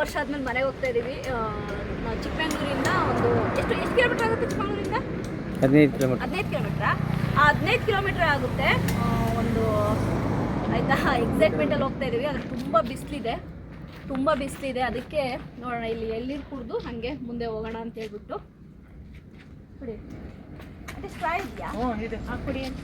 ವರ್ಷ ಆದ್ಮೇಲೆ ಮನೆಗೆ ಹೋಗ್ತಾ ಇದೀವಿ. ಆ, ನಾವು ಚಿಕ್ಕಮಂಗ್ಳೂರಿಂದ ಒಂದು ಎಷ್ಟು ಎಷ್ಟು ಕಿಲೋಮೀಟರ್ ಆಗುತ್ತೆ ಚಿಕ್ಕಮಂಗ್ಳೂರಿಂದ? ಹದಿನೈದು ಕಿಲೋಮೀಟರ್. ಹದಿನೈದು ಕಿಲೋಮೀಟ್ರಾ? ಆ ಹದಿನೈದು ಕಿಲೋಮೀಟರ್ ಆಗುತ್ತೆ. ಒಂದು ಆಯಿತಾ ಎಕ್ಸೈಟ್ಮೆಂಟಲ್ಲಿ ಹೋಗ್ತಾ ಇದ್ದೀವಿ ಆದರೆ ತುಂಬ ಬಿಸಿಲಿದೆ. ತುಂಬ ಬಿಸಿಲಿದೆ. ಅದಕ್ಕೆ ನೋಡೋಣ ಇಲ್ಲಿ ಎಳ್ನೀರು ಕುಡಿದು ಹಾಗೆ ಮುಂದೆ ಹೋಗೋಣ ಅಂತ ಹೇಳ್ಬಿಟ್ಟು. ಕುಡಿ. ಅದೇ ಸ್ಟ್ರಾ ಇದೆಯಾ? ಕುಡಿ ಅಂತ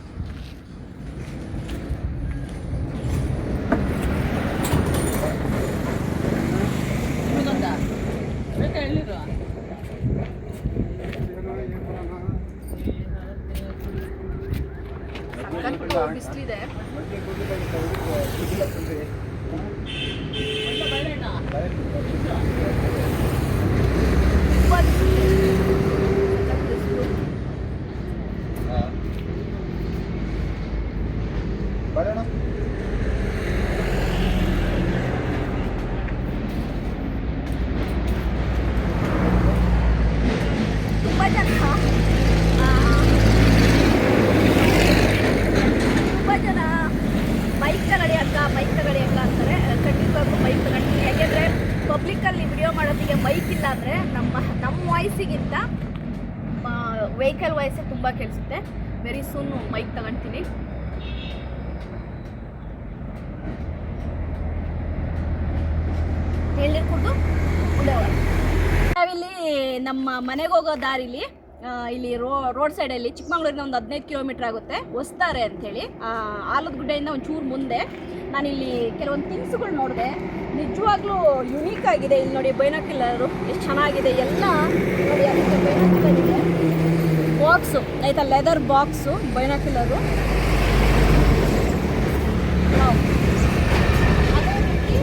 ಸಖತ್ತು ಬಿಸಿಲಿದೆ ತುಂಬ ಬಿಸಿಲಿದೆ ಸಖತ್ ಬಿಸಿಲು ತುಂಬ ಜನ ಆ, ತುಂಬ ಜನ ಬೈಕ್ ತಗೊಳ್ಳಿ ಅಕ್ಕ ಬೈಕ್ ತಗೊಳ್ಳಿ ಅಕ್ಕ ಅಂತಾರೆ ಖಂಡಿತವಾಗ್ಲೂ ಬೈಕ್ ತಗೊಳ್ತೀನಿ ಯಾಕೆಂದರೆ ಪಬ್ಲಿಕ್ಕಲ್ಲಿ ವಿಡಿಯೋ ಮಾಡೋದಕ್ಕೆ ಬೈಕ್ ಇಲ್ಲ ಅಂದರೆ ನಮ್ಮ ನಮ್ಮ ವಾಯ್ಸಿಗಿಂತ ವೆಹಿಕಲ್ ವಾಯ್ಸೇ ತುಂಬ ಕೇಳಿಸುತ್ತೆ. ವೆರಿ ಸೂನ್ ಮೈಕ್ ತಗೊಳ್ತೀನಿ ಹೇಳಿರ್ಕೊಂಡು ನಾವಿಲ್ಲಿ ನಮ್ಮ ಮನೆಗೆ ಹೋಗೋ ದಾರಿಲಿ ಇಲ್ಲಿ ರೋ, ರೋಡ್ ಸೈಡಲ್ಲಿ ಚಿಕ್ಕಮಂಗ್ಳೂರಿನ ಒಂದು ಹದಿನೈದು ಕಿಲೋಮೀಟ್ರ್ ಆಗುತ್ತೆ. ಹೊಸ್ತಾರೆ ಅಂಥೇಳಿ. ಆಲದ ಗುಡ್ಡೆಯಿಂದ ಒಂದು ಚೂರು ಮುಂದೆ. ನಾನಿಲ್ಲಿ ಕೆಲವೊಂದು ಥಿಂಗ್ಸ್ಗಳು ನೋಡಿದೆ. ನಿಜವಾಗ್ಲೂ ಯುನೀಕ್ ಆಗಿದೆ. ಇಲ್ಲಿ ನೋಡಿ ಬೈನಾಕಿಲ್ಲರು, ಎಷ್ಟು ಚೆನ್ನಾಗಿದೆ. ಎಲ್ಲ ನೋಡಿ, ಅದಕ್ಕೆ ಬೈನಾಕಿಲ್ಲರ್ ಇದೆ. ಬಾಕ್ಸು, ಆಯ್ತಾ ಲೆದರ್ ಬಾಕ್ಸು ಬೈನಾಕಿಲ್ಲರು ಅದೇ ರೀತಿ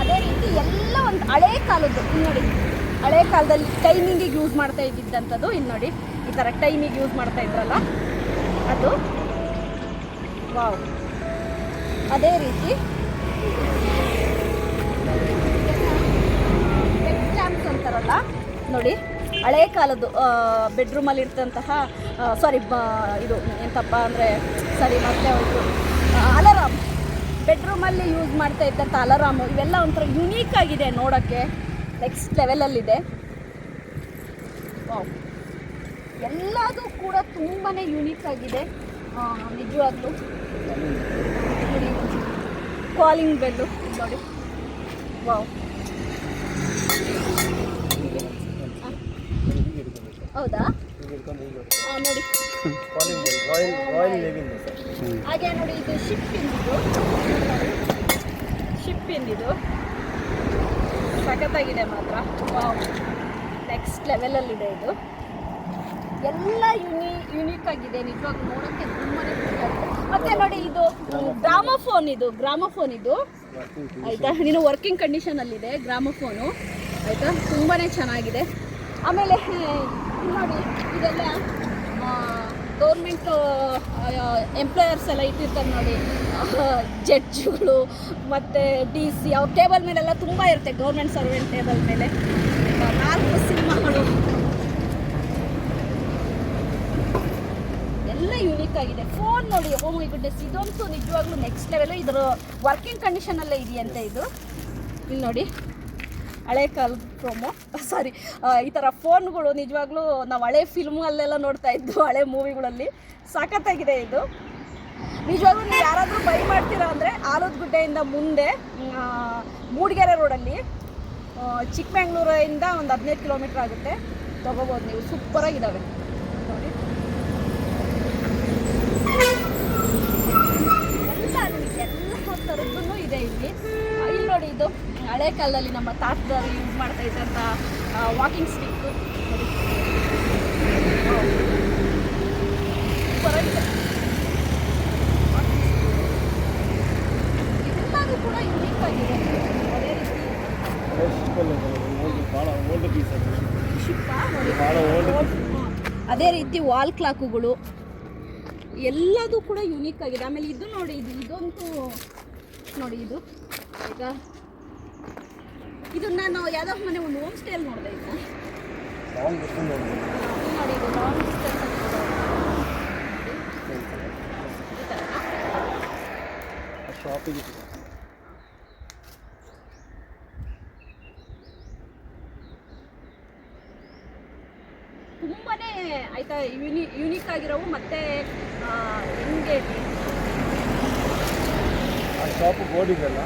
ಅದೇ ರೀತಿ ಎಲ್ಲ ಒಂದು ಹಳೆ ಕಾಲದ್ದು ಇಲ್ಲಿ ನೋಡಿ. ಹಳೆ ಕಾಲದಲ್ಲಿ ಟೈಮಿಂಗಿಗೆ ಯೂಸ್ ಮಾಡ್ತಾ ಇದ್ದಿದ್ದಂಥದ್ದು ಇಲ್ಲಿ ನೋಡಿ. ಈ ಥರ ಟೈಮಿಗೆ ಯೂಸ್ ಮಾಡ್ತಾ ಇದ್ರಲ್ಲ, ಅದು. ವಾವ್. ಅದೇ ರೀತಿ. ಅಂತಾರಲ್ಲ, ನೋಡಿ. ಹಳೆ ಕಾಲದ್ದು ಬೆಡ್ರೂಮಲ್ಲಿ ಇರ್ತಂತಹ ಸಾರಿ ಇದು ಎಂತಪ್ಪ ಅಂದರೆ, ಸರಿ ಮತ್ತೆ ಒಂದು ಅಲಾರಾಮ್ ಬೆಡ್ರೂಮಲ್ಲಿ ಯೂಸ್ ಮಾಡ್ತಾ ಇದ್ದಂಥ ಅಲಾರಾಮು ಇವೆಲ್ಲ ಒಂಥರ ಯುನೀಕ್ ಆಗಿದೆ ನೋಡೋಕ್ಕೆ ನೆಕ್ಸ್ಟ್ ಲೆವೆಲಲ್ಲಿದೆ ಎಲ್ಲದು ಕೂಡ ತುಂಬಾ ಯುನೀಕ್ ಆಗಿದೆ. ನಿಜವಾಗ್ಲೂ. ಕಾಲಿಂಗ್ ಬೆಲ್ಲು ನೋಡಿ. ವಾವ್ ಹೌದಾ? ನೋಡಿ. ಹಾಗೆ ನೋಡಿ, ಇದು ಶಿಪ್ಪಿಂದಿದು ಶಿಪ್ ಇಂದಿದು. ಸಖತ್ತಾಗಿದೆ ಮಾತ್ರ. ವಾವ್ ನೆಕ್ಸ್ಟ್ ಲೆವೆಲಲ್ಲಿದೆ ಇದು ಎಲ್ಲ ಯುನಿ ಯುನೀಕ್ ಆಗಿದೆ. ನಿಜವಾಗ್ಲೂ ನೋಡೋಕ್ಕೆ ತುಂಬಾ ಮತ್ತೆ ನೋಡಿ, ಇದು ಗ್ರಾಮಫೋನ್ ಇದು ಗ್ರಾಮಫೋನ್ ಇದು. ಆಯಿತಾ? ನೀನು ವರ್ಕಿಂಗ್ ಕಂಡೀಷನಲ್ಲಿದೆ ಗ್ರಾಮಫೋನು ಆಯಿತಾ? ತುಂಬಾ ಚೆನ್ನಾಗಿದೆ. ಆಮೇಲೆ ಇಲ್ಲಿ ಮಾಡಿ ಇದೆಲ್ಲ ಗೌರ್ಮೆಂಟ್ ಎಂಪ್ಲಾಯರ್ಸ್ ಎಲ್ಲ ಇಟ್ಟಿರ್ತಾರೆ ನೋಡಿ. ಜಡ್ಜ್ಗಳು ಮತ್ತು ಡಿ ಸಿ ಅವ್ರ ಟೇಬಲ್ ಮೇಲೆಲ್ಲ ತುಂಬ ಇರುತ್ತೆ ಗೌರ್ಮೆಂಟ್ ಸರ್ವೆಂಟ್ ಟೇಬಲ್ ಮೇಲೆ? ನಾಲ್ಕು ಸಿನಿಮಾಗಳು. ಎಲ್ಲ ಯೂನಿಕ್ ಆಗಿದೆ. ಫೋನ್ ನೋಡಿ ಹೋಮ್ ಮೈ ಗುಡ್ನೆಸ್ ಇದಂತೂ ನಿಜವಾಗ್ಲೂ ನೆಕ್ಸ್ಟ್ ಲೆವೆಲ್ ಇದ್ರ ವರ್ಕಿಂಗ್ ಕಂಡೀಷನಲ್ಲೇ ಇದೆಯಂತೆ ಇದು. ಇಲ್ಲಿ ನೋಡಿ. ಹಳೆ ಕಾಲದ ಪ್ರೋಮೋ ಸಾರಿ ಈ ಥರ ಫೋನ್ಗಳು ನಿಜವಾಗ್ಲೂ ನಾವು ಹಳೆ ಫಿಲ್ಮಲ್ಲೆಲ್ಲ ನೋಡ್ತಾ ಇದ್ದು, ಹಳೆ ಮೂವಿಗಳಲ್ಲಿ ಸಖತ್ತಾಗಿದೆ ಇದು. ನಿಜವಾಗ್ಲೂ ನೀವು ಯಾರಾದರೂ ಬೈ ಮಾಡ್ತೀರಾ ಅಂದರೆ ಆಲದ ಗುಡ್ಡೆಯಿಂದ ಮುಂದೆ ಮೂಡಿಗೆರೆ ರೋಡಲ್ಲಿ ಚಿಕ್ಕಮಂಗ್ಳೂರಿಂದ ಒಂದು ಹದಿನೈದು ಕಿಲೋಮೀಟ್ರ್ ಆಗುತ್ತೆ. ತೊಗೋಬೋದು ನೀವು. ಸೂಪರಾಗಿದ್ದಾವೆ ನೋಡಿ ಎಲ್ಲ ನಿಮಗೆ ಎಲ್ಲ ಥರದ್ದು ಇದೆ ಇಲ್ಲಿ ಆ, ಇಲ್ಲಿ ನೋಡಿ ಇದು ಹಳೆ ಕಾಲದಲ್ಲಿ ನಮ್ಮ ತಾತದವರು ಯೂಸ್ ಮಾಡ್ತಾ ಇದ್ದಂಥ ವಾಕಿಂಗ್ ಎಲ್ಲರೂ ಕೂಡ ಯುನೀಕ್ ಆಗಿದೆ ಅದೇ ರೀತಿ ಅದು ರೀತಿ ವಾಲ್ ಕ್ಲಾಕುಗಳು ಎಲ್ಲದೂ ಕೂಡ ಯುನೀಕ್ ಆಗಿದೆ. ಆಮೇಲೆ ಇದು ನೋಡಿ, ಇದು ಇದಂತೂ ನೋಡಿ ಇದು. ಈಗ ಇದು ನಾನು ಯಾವುದೋ ಮನೆ ಒಂದು ಹೋಮ್ ಸ್ಟೇಲ್ ನೋಡಿದೆ ಶಾಪಿಂಗ್ ತುಂಬಾನೇ ಆಯ್ತಾ ಯುನಿ ಯುನೀಕ್ ಆಗಿರೋವು ಮತ್ತೆ ಹಿಂಗೆ? ಶಾಪ್ ಬೋರ್ಡ್ ಇದೆಲ್ಲ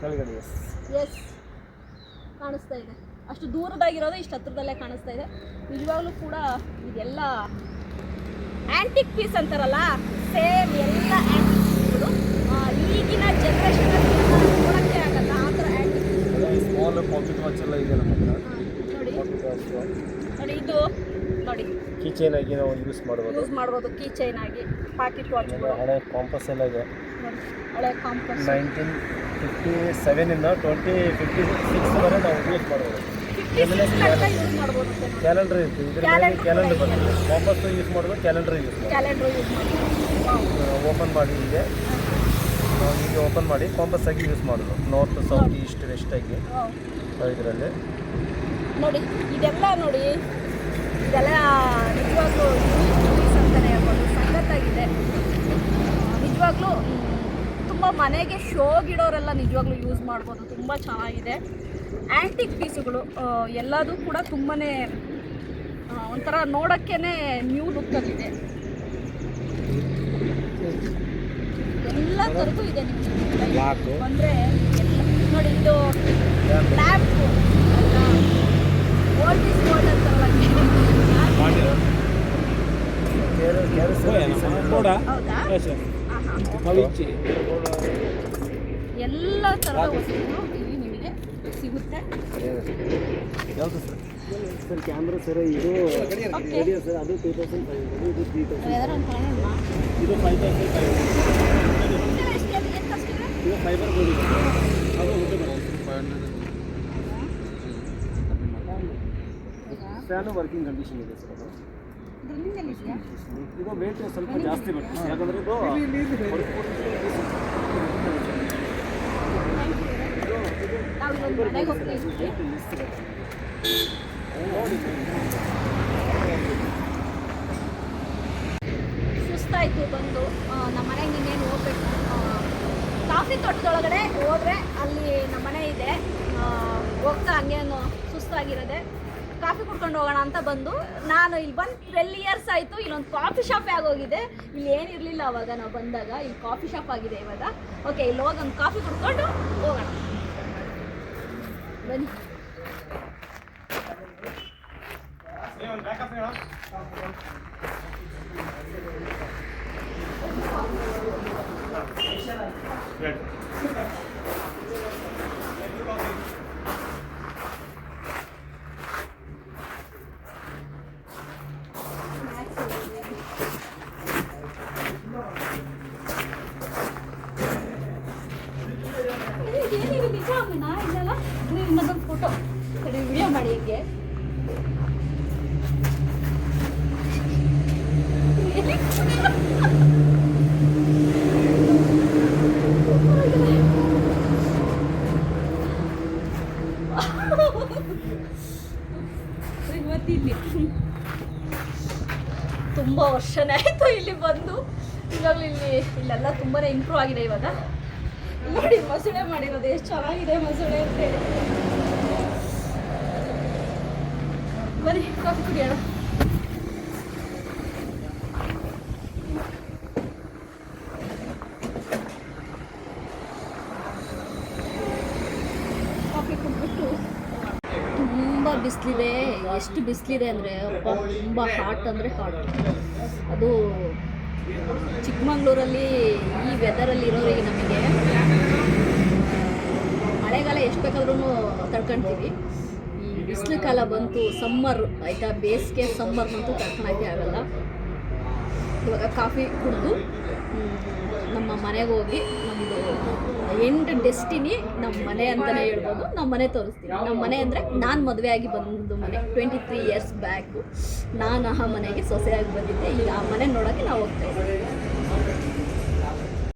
ಕೆಳಗಡೆ ಎಸ್ ಎಸ್ ಕಾಣಿಸ್ತಾ ಇದೆ. ಅಷ್ಟು ದೂರದಾಗಿರೋದು ಇಷ್ಟು ಹತ್ರದಲ್ಲೇ ಕಾಣಿಸ್ತಾ ಇದೆ. ನಿಜವಾಗ್ಲೂ ಕೂಡ ಇದೆಲ್ಲ ಆ್ಯಂಟಿಕ್ ಪೀಸ್ ಅಂತಾರಲ್ಲ ಸೇಮ್ ಎಲ್ಲ ಆ್ಯಂಟಿಕ್ ಪೀಸ್ಗಳು ಈಗಿನ ಜನ್ರೇಷನಲ್ಲಿ ನೋಡೋಕ್ಕೆ ಆಗಲ್ಲ ಆ ಥರ ಆ್ಯಂಟಿಕ್ ಸ್ಮಾಲ್ ಪಾಕೆಟ್ ವಾಚ್ ಎಲ್ಲ ಇದೆ ನಮ್ಮ ಹತ್ರ. ನೋಡಿ. ಇದು ನೋಡಿ. ಕಿಚನ್ ಆಗಿ ನಾವು ಯೂಸ್ ಮಾಡ್ಬೋದು. ಯೂಸ್ ಮಾಡ್ಬೋದು ಕೀ ಚೈನ್ ಆಗಿ ಪಾಕೆಟ್ ವಾಚ್ ಹಳೆ ಕಾಂಪಸ್ ಎಲ್ಲ ಇದೆ. ಹಳೆ ಕಾಂಪಸ್ ನೈನ್ಟೀನ್ ಫಿಫ್ಟಿ ಸೆವೆನಿಂದ ಟ್ವೆಂಟಿ ಫಿಫ್ಟಿ ಸಿಕ್ಸ್ವರೆ ನಾವು ಯೂಸ್ ಮಾಡ್ಬೋದು. ಕ್ಯಾಲೆಂಡರ್ ಇರುತ್ತೆ. ಇದ್ರ ಮೇಲೆ ಕ್ಯಾಲೆಂಡರ್ ಬರ್ತದೆ. ಕಾಂಪಸ್ ಯೂಸ್ ಮಾಡ್ಬೋದು ಕ್ಯಾಲೆಂಡರ್ ಯೂಸ್ ಮಾಡೋದು ಓಪನ್ ಮಾಡಿ ಹೀಗೆ. ಹೀಗೆ ಓಪನ್ ಮಾಡಿ ಕಾಂಪಸ್ ಆಗಿ ಯೂಸ್ ಮಾಡೋದು. ನಾರ್ತ್ ಸೌತ್ ಈಸ್ಟ್ ವೆಸ್ಟ್ ಆಗಿ. ಇದರಲ್ಲಿ. ನೋಡಿ ಇದೆಲ್ಲ ನೋಡಿ ಇದೆಲ್ಲ ನಿಜವಾಗ್ಲೂ ಅಂತಲೇ ಹೇಳ್ಬೋದು. ಸಖತ್ತಾಗಿದೆ ನಿಜವಾಗ್ಲೂ ತುಂಬ ಮನೆಗೆ ಶೋಗಿಡೋರೆಲ್ಲ ನಿಜವಾಗ್ಲೂ ಯೂಸ್ ಮಾಡ್ಬೋದು. ತುಂಬ ಚೆನ್ನಾಗಿದೆ. ಆ್ಯಂಟಿಕ್ ಪೀಸುಗಳು ಎಲ್ಲದೂ ಕೂಡ ತುಂಬಾ ಒಂಥರ ನೋಡೋಕ್ಕೇ ನ್ಯೂ ಲುಕ್ಕಲ್ಲಿದೆ ಎಲ್ಲ ಥರದ್ದು ಇದೆ ನಿಮಗೆ. ಅಂದರೆ ನೋಡಿ ಇದು ಲ್ಯಾಂಪ್ ಓಲ್ಡ್ ಈಸ್ ಗೋಲ್ಡ್ ಅಂತಾರಲ್ಲ ಹೌದಾ. ಎಲ್ಲ ಥರದ ವಸ್ತುಗಳು ಇಲ್ಲಿ ನಿಮಗೆ ಸಿಗುತ್ತೆ. ಯಾವುದು ಸರ್? ಕ್ಯಾಮ್ರಾ ಸರ್ ಇದು ರೇಡಿಯೋ ಸರ್ ಅದು ಟೂ ತೌಸಂಡ್ ಫೈವ್ ಇದು ತ್ರೀ ತೌಸಂಡ್ ಇದು ಫೈವ್ ತೌಸಂಡ್ ಫೈವ್ ಹಂಡ್ರೆಡ್ ಇದು ಫೈಬರ್ ಇದೆ. ಅದು ಊಟ ಫ್ಯಾನು ವರ್ಕಿಂಗ್ ಕಂಡೀಷನ್ ಇದೆ ಸರ್ ಅದು. ಇದು ರೇಟ್ ಸ್ವಲ್ಪ ಜಾಸ್ತಿ ಯಾಕಂದ್ರೆ ಇದು ಸುಸ್ತಾಯಿತು ಬಂದು. ನಮ್ಮ ಮನೆಗೆ ಇನ್ನೇನು ಹೋಗ್ಬೇಕು. ಕಾಫಿ ತೋಟದೊಳಗಡೆ ಹೋದರೆ ಅಲ್ಲಿ ನಮ್ಮ ಮನೆ ಇದೆ. ಹೋಗ್ತಾ ಹಂಗೇನು ಸುಸ್ತಾಗಿರೋದೆ. ಕಾಫಿ ಕುಡ್ಕೊಂಡು ಹೋಗೋಣ ಅಂತ ಬಂದು ನಾನು ಇಲ್ಲಿ ಬಂದು ಟ್ವೆಲ್ ಇಯರ್ಸ್ ಆಯಿತು, ಇಲ್ಲೊಂದು ಕಾಫಿ ಶಾಪೇ ಆಗೋಗಿದೆ ಇಲ್ಲಿ ಏನಿರಲಿಲ್ಲ ಅವಾಗ ನಾವು ಬಂದಾಗ, ಇಲ್ಲಿ ಕಾಫಿ ಶಾಪ್ ಆಗಿದೆ ಇವಾಗ. ಓಕೆ ಇಲ್ಲಿ ಹೋಗಿ ಕಾಫಿ ಕುಡ್ಕೊಂಡು ಹೋಗೋಣ. ಬನ್ನಿ. ಇಲ್ಲೆಲ್ಲ ತುಂಬಾ ಇಂಪ್ರೂವ್ ಆಗಿದೆ ಇವಾಗ. ನೋಡಿ, ಮಸೂಳೆ ಮಾಡಿರೋದು ಎಷ್ಟು ಚೆನ್ನಾಗಿದೆ ಮಸೂಳೆ ಅಂತ ಹೇಳಿ. ಬನ್ನಿ, ಕಾಫಿ ಕುಡಿಯೋಣ. ಬಿಸಿಲಿದೆ. ಎಷ್ಟು ಬಿಸಿಲಿದೆ ಅಂದರೆ ಅಪ್ಪ, ತುಂಬ ಹಾಟ್ ಅಂದರೆ ಹಾಟ್ ಅದು ಚಿಕ್ಕಮಂಗ್ಳೂರಲ್ಲಿ ಈ ವೆದರಲ್ಲಿ ಇರೋರಿಗೆ ನಮಗೆ ಮಳೆಗಾಲ ಎಷ್ಟು ಬೇಕಾದ್ರೂ ತಡ್ಕೊಳ್ತೀವಿ ಈ ಬಿಸಿಲು ಕಾಲ ಬಂತು ಸಮ್ಮರ್ ಆಯಿತಾ? ಬೇಸಿಗೆ ಸಮ್ಮರ್ ಬಂತು, ತಡ್ಕೊಳಕ್ಕೆ ಆಗಲ್ಲ. ಇವಾಗ ಕಾಫಿ ಕುಡಿದು ನಮ್ಮ ಮನೆಗೆ ಹೋಗಿ ನಮ್ಮದು ಎಂಡ್ ಡೆಸ್ಟಿನಿ ನಮ್ಮ ಮನೆ ಅಂತಲೇ ಹೇಳ್ಬೋದು. ನಮ್ಮ ಮನೆ ತೋರಿಸ್ತೀವಿ. ನಮ್ಮ ಮನೆ ಅಂದರೆ ನಾನು ಮದುವೆ ಆಗಿ ಬಂದು ಮನೆ. ಟ್ವೆಂಟಿ ತ್ರೀ ಇಯರ್ಸ್ ಬ್ಯಾಕು ನಾನು ಆ ಮನೆಗೆ ಸೊಸೆಯಾಗಿ ಬಂದಿದ್ದೆ. ಈಗ ಆ ಮನೆ ನೋಡೋಕ್ಕೆ ನಾವು ಹೋಗ್ತಾ ಇದ್ದೀವಿ.